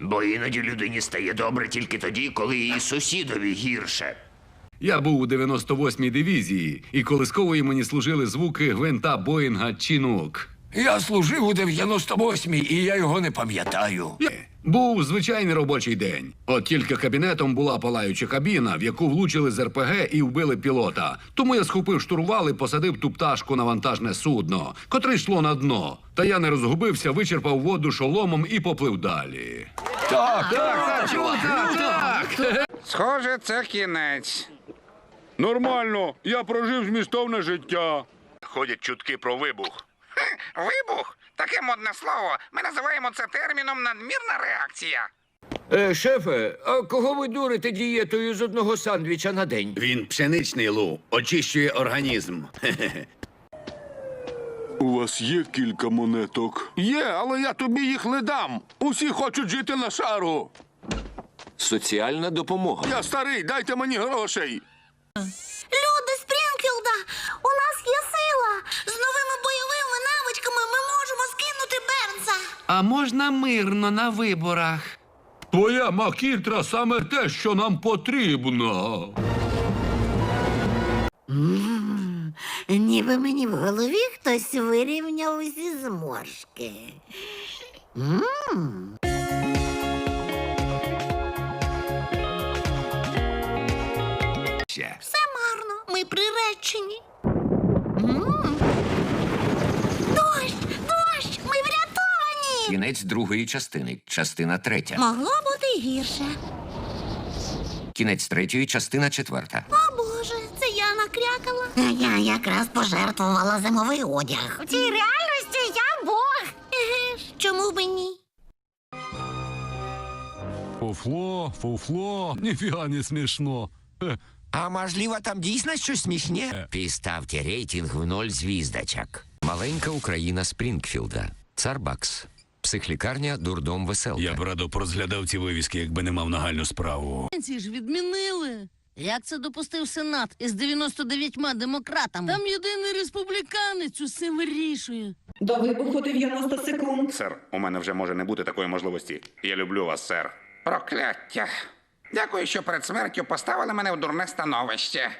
Бо іноді людині стає добре тільки тоді, коли її сусідові гірше. Я був у 98-й дивізії, і колискової мені служили звуки гвинта Боїнга Чінук. Я служив у 98-й, і я його не пам'ятаю. Був звичайний робочий день. От тільки кабінетом була палаюча кабіна, в яку влучили з РПГ і вбили пілота. Тому я схопив штурвал і посадив ту пташку на вантажне судно, котре йшло на дно. Та я не розгубився, вичерпав воду шоломом і поплив далі. Так, так, так. Схоже, це кінець. Нормально, я прожив змістовне життя. Ходять чутки про вибух. Вибух таке модне слово. Ми називаємо це терміном надмірна реакція. Е, шефе, а кого ви дурите дієтою з одного сандвіча на день? Він пшеничний лу, очищує організм. У вас є кілька монеток? Є, але я тобі їх не дам. Усі хочуть жити на шару. Соціальна допомога. Я старий, дайте мені грошей. А можна мирно на виборах? Твоя макітра саме те, що нам потрібно. Ніби мені в голові хтось вирівняв усі зморшки. Все марно, ми приречені. М. Кінець другої частини. Частина третя. Могло бути гірше. Кінець третьої, частина четверта. О Боже, це я накрякала. Я якраз пожертвувала зимовий одяг. У цій реальності я Бог. Еге ж, чому б і ні? Фуфло, фуфло, ніфіга не смішно. Е, А можливо, там дійсно щось смішне? Підставте рейтинг в ноль звіздочок. Маленька Україна Спрінгфілда. Царбакс. Психлікарня, дурдом веселка. Я б радо порозглядав ці вивіски, якби не мав нагальну справу. Ці ж відмінили. Як це допустив Сенат із 99 демократами? Там єдиний республіканець усе вирішує. До вибуху 90 секунд. Сер, у мене вже може не бути такої можливості. Я люблю вас, сер. Прокляття. Дякую, що перед смертю поставили мене в дурне становище.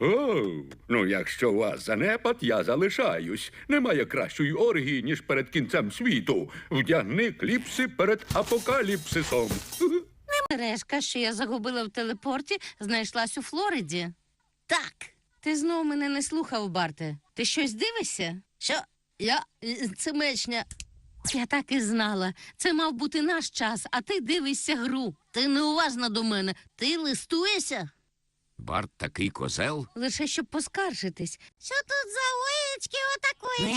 О, ну якщо у вас занепад, я залишаюсь. Немає кращої оргії, ніж перед кінцем світу. Вдягни кліпси перед апокаліпсисом. Решка, що я загубила в телепорті, знайшлась у Флориді. Так, ти знов мене не слухав, Барте. Ти щось дивишся? Що? Я це мечня. Я так і знала. Це мав бути наш час, а ти дивишся гру. Ти неуважна до мене. Ти листуєшся? Барт такий козел. Лише щоб поскаржитись. Що тут за виїчки отакої?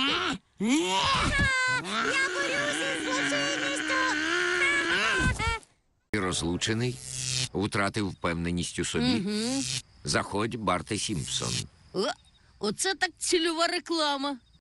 Я борюся з злочинністю. Ти розлучений, втратив впевненість у собі. Угу. Заходь, Барте Сімпсон. О, оце так цільова реклама.